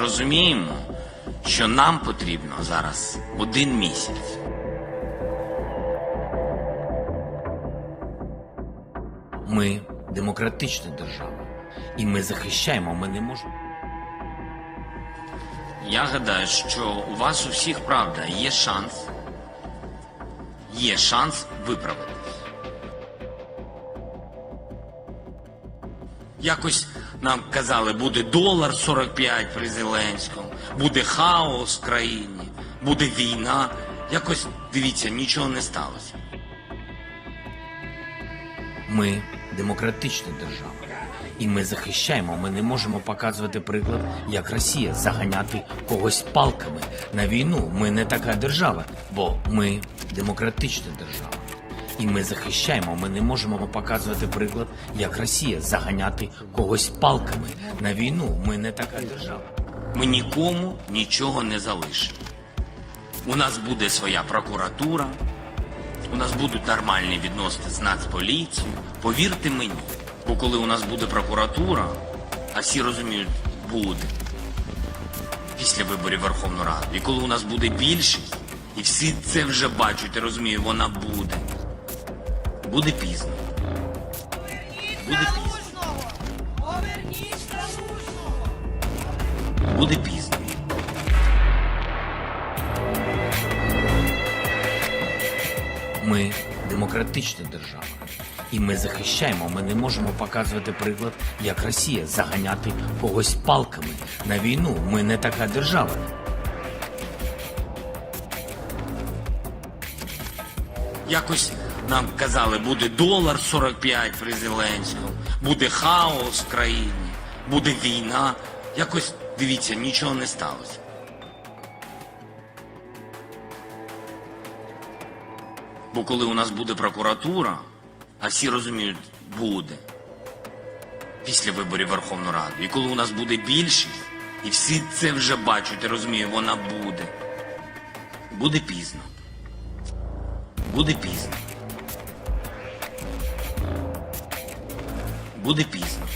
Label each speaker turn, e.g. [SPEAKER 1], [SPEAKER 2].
[SPEAKER 1] Розуміємо, що нам потрібно зараз один місяць.
[SPEAKER 2] Ми демократична держава, і ми захищаємо. Ми не можемо.
[SPEAKER 1] Я гадаю, що у вас у всіх правда є шанс. Є шанс виправитись. Якось нам казали, буде долар 45 при Зеленському, буде хаос в країні, буде війна. Якось дивіться, нічого не сталося.
[SPEAKER 2] Ми демократична держава, і ми захищаємо. Ми не можемо показувати приклад, як Росія заганяти когось палками на війну. Ми не така держава, бо ми демократична держава. І ми захищаємо. Ми не можемо показувати приклад, як Росія заганяти когось палками на війну. Ми не така держава.
[SPEAKER 1] Ми нікому нічого не залишимо. У нас буде своя прокуратура, у нас будуть нормальні відносини з Нацполіцією. Повірте мені, бо коли у нас буде прокуратура, а всі розуміють, буде після виборів Верховної Ради, і коли у нас буде більшість, і всі це вже бачать і розуміють, вона буде. Буде пізно. Буде пізно. Буде пізно.
[SPEAKER 2] Ми демократична держава, і ми захищаємо. Ми не можемо показувати приклад, як Росія заганяти когось палками на війну. Ми не така держава.
[SPEAKER 1] Якось нам казали, буде долар 45 при Зеленському, буде хаос в країні, буде війна. Якось дивіться, нічого не сталося. Бо коли у нас буде прокуратура, а всі розуміють, буде після виборів Верховної Ради, і коли у нас буде більшість, і всі це вже бачать і розуміють, вона буде. Буде пізно. Буде пізно. Буде пізно.